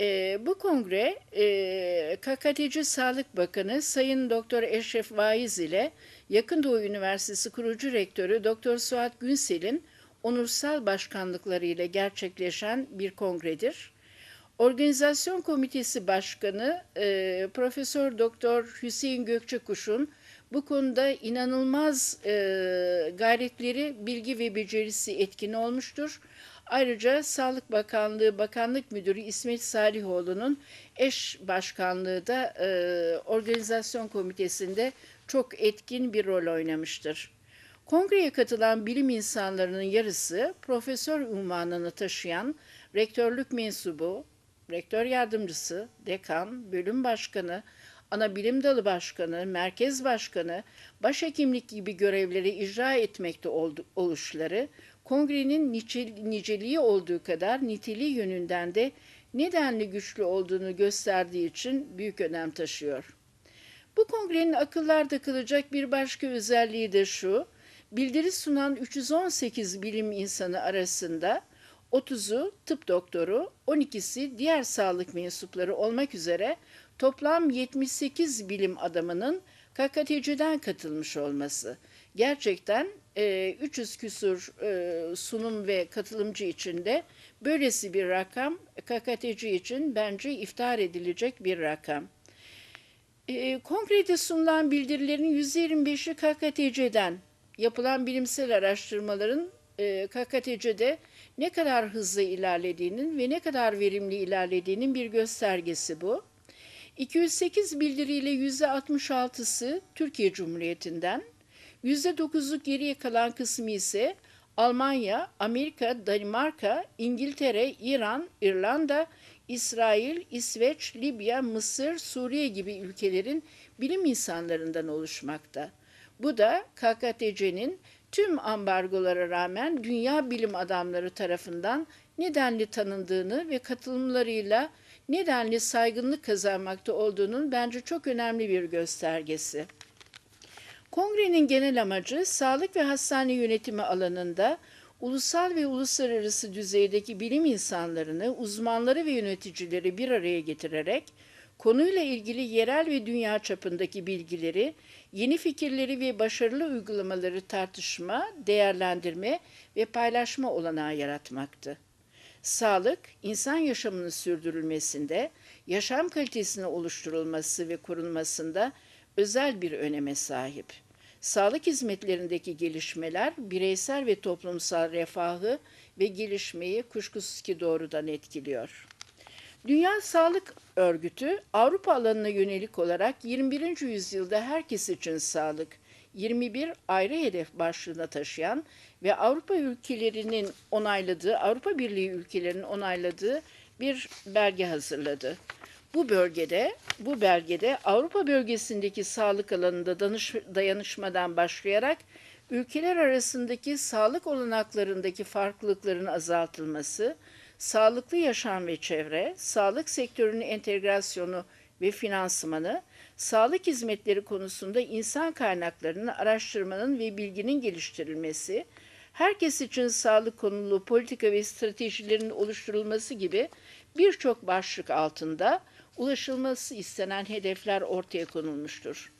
E, bu kongre e, KKTC Sağlık Bakanı Sayın Doktor Eşref Vaiz ile Yakın Doğu Üniversitesi kurucu rektörü Doktor Suat Günsel'in onursal başkanlıklarıyla gerçekleşen bir kongredir. Organizasyon Komitesi Başkanı e, Profesör Doktor Hüseyin Gökçekuş'un bu konuda inanılmaz e, gayretleri, bilgi ve becerisi etkin olmuştur. Ayrıca Sağlık Bakanlığı Bakanlık Müdürü İsmet Salihoğlu'nun eş başkanlığı da e, organizasyon komitesinde çok etkin bir rol oynamıştır. Kongreye katılan bilim insanlarının yarısı profesör unvanını taşıyan rektörlük mensubu, rektör yardımcısı, dekan, bölüm başkanı, ana bilim dalı başkanı, merkez başkanı, başhekimlik gibi görevleri icra etmekte oluşları, kongrenin niceliği olduğu kadar niteliği yönünden de nedenli güçlü olduğunu gösterdiği için büyük önem taşıyor. Bu kongrenin akıllarda kalacak bir başka özelliği de şu, bildiri sunan 318 bilim insanı arasında 30'u tıp doktoru, 12'si diğer sağlık mensupları olmak üzere toplam 78 bilim adamının KKTC'den katılmış olması. Gerçekten e, 300 küsur e, sunum ve katılımcı içinde böylesi bir rakam KKTC için bence iftihar edilecek bir rakam. E, kongrede sunulan bildirilerin %25'i KKTC'den yapılan bilimsel araştırmaların e, KKTC'de ne kadar hızlı ilerlediğinin ve ne kadar verimli ilerlediğinin bir göstergesi bu. 208 bildiriyle %66'sı Türkiye Cumhuriyeti'nden, %9'luk geriye kalan kısmı ise Almanya, Amerika, Danimarka, İngiltere, İran, İrlanda, İsrail, İsveç, Libya, Mısır, Suriye gibi ülkelerin bilim insanlarından oluşmakta. Bu da KKTC'nin tüm ambargolara rağmen dünya bilim adamları tarafından nedenli tanındığını ve katılımlarıyla nedenli saygınlık kazanmakta olduğunun bence çok önemli bir göstergesi. Kongrenin genel amacı sağlık ve hastane yönetimi alanında ulusal ve uluslararası düzeydeki bilim insanlarını, uzmanları ve yöneticileri bir araya getirerek konuyla ilgili yerel ve dünya çapındaki bilgileri, yeni fikirleri ve başarılı uygulamaları tartışma, değerlendirme ve paylaşma olanağı yaratmaktı. Sağlık, insan yaşamının sürdürülmesinde, yaşam kalitesinin oluşturulması ve korunmasında özel bir öneme sahip. Sağlık hizmetlerindeki gelişmeler bireysel ve toplumsal refahı ve gelişmeyi kuşkusuz ki doğrudan etkiliyor. Dünya Sağlık Örgütü Avrupa alanına yönelik olarak 21. yüzyılda herkes için sağlık 21 ayrı hedef başlığına taşıyan ve Avrupa ülkelerinin onayladığı, Avrupa Birliği ülkelerinin onayladığı bir belge hazırladı. Bu bölgede, bu belgede Avrupa bölgesindeki sağlık alanında danış, dayanışmadan başlayarak ülkeler arasındaki sağlık olanaklarındaki farklılıkların azaltılması, sağlıklı yaşam ve çevre, sağlık sektörünün entegrasyonu ve finansmanı, sağlık hizmetleri konusunda insan kaynaklarının araştırmanın ve bilginin geliştirilmesi, herkes için sağlık konulu politika ve stratejilerin oluşturulması gibi birçok başlık altında ulaşılması istenen hedefler ortaya konulmuştur.